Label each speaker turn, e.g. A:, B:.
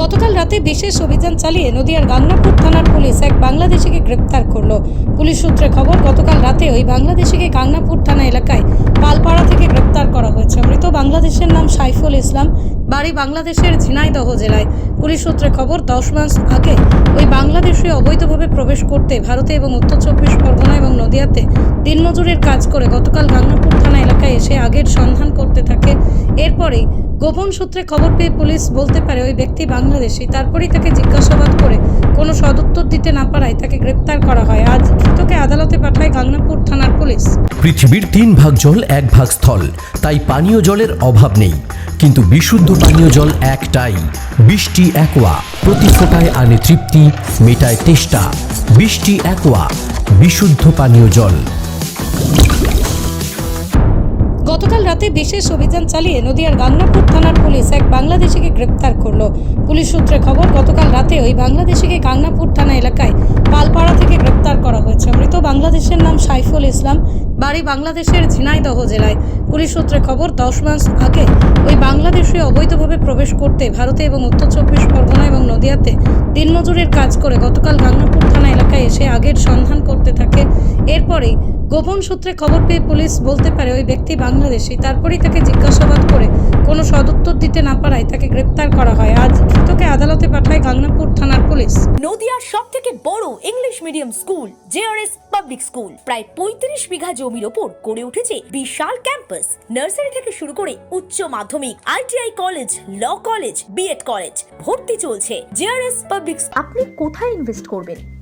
A: গতকাল রাতে বিশেষ অভিযান চালিয়ে নদিয়ার গাংনাপুর থানার পুলিশ এক বাংলাদেশিকে গ্রেপ্তার করল। পুলিশ সূত্রে খবর, গতকাল রাতে ওই বাংলাদেশিকে গাংনাপুর থানা এলাকায় পালপাড়া থেকে গ্রেপ্তার করা হয়েছে। মৃত বাংলাদেশের নাম সাইফুল ইসলাম, বাড়ি বাংলাদেশের ঝিনাইদহ জেলায়। পুলিশ সূত্রে খবর, দশ মাস আগে ওই বাংলাদেশে অবৈধভাবে প্রবেশ করতে ভারতে এবং উত্তর চব্বিশ পরগনা এবং নদিয়াতে দিনমজুরের কাজ করে গতকাল গাংনাপুর থানা এলাকায় এসে আগের সন্ধান করতে থাকে। এরপরেই গোপন সূত্রে খবর পেয়ে পুলিশ বলতে পারে ওই ব্যক্তি বাংলাদেশি, তারপরেই তাকে জিজ্ঞাসাবাদ করে কোনো সদুত্তর দিতে না পারায় তাকে গ্রেপ্তার করা হয়। আজ ধৃতকে আদালতে পাঠায় গাংনাপুর থানার পুলিশ।
B: পৃথিবীর তিন ভাগ জল, এক ভাগ স্থল। তাই পানীয় জলের অভাব নেই। কিন্তু বিশুদ্ধ পানীয় জল একটাই। বৃষ্টি, একোয়া। প্রতি ফোটায় আনে তৃপ্তি, মেটায় তেষ্টা। বৃষ্টি, একোয়া। বিশুদ্ধ পানীয় জল।
A: গতকাল রাতে বিশেষ অভিযান চালিয়ে নদিয়ার গাংনাপুর থানার পুলিশ এক বাংলাদেশিকে গ্রেপ্তার করল। পুলিশ সূত্রে খবর, গতকাল রাতে ওই বাংলাদেশিকে গাংনাপুর থানা এলাকায় পালপাড়া থেকে গ্রেপ্তার করা হয়েছে। মৃত বাংলাদেশের নাম সাইফুল ইসলাম, বাড়ি বাংলাদেশের ঝিনাইদহ জেলায়। পুলিশ সূত্রে খবর, দশ মাস আগে ওই বাংলাদেশে অবৈধভাবে প্রবেশ করতে ভারতে এবং উত্তর চব্বিশ পরগনা এবং নদিয়াতে দিনমজুরের কাজ করে গতকাল গাংনাপুর থানা এলাকায় এসে আগের সন্ধান করতে থাকে এরপরেই গোপন সূত্রে খবর পেয়ে পুলিশ বলতে পারে ওই ব্যক্তি বাংলাদেশি তারপরেই তাকে জিজ্ঞাসাবাদ করে কোনো সদুত্তর দিতে না পারায় তাকে গ্রেপ্তার করা হয়। আজ ধৃতকে আদালতে পাঠায় গাংনাপুর থানার পুলিশ।
C: নদিয়ার সব থেকে বড় English medium school JRS public school. প্রায় পঁয়ত্রিশ বিঘা জমির ওপর গড়ে উঠেছে বিশাল ক্যাম্পাস। নার্সারি থেকে শুরু করে উচ্চ মাধ্যমিক ITI college law college BEd college ভর্তি চলছে জেআরএস পাবলিক
D: আপনি কোথায় ইনভেস্ট করবেন?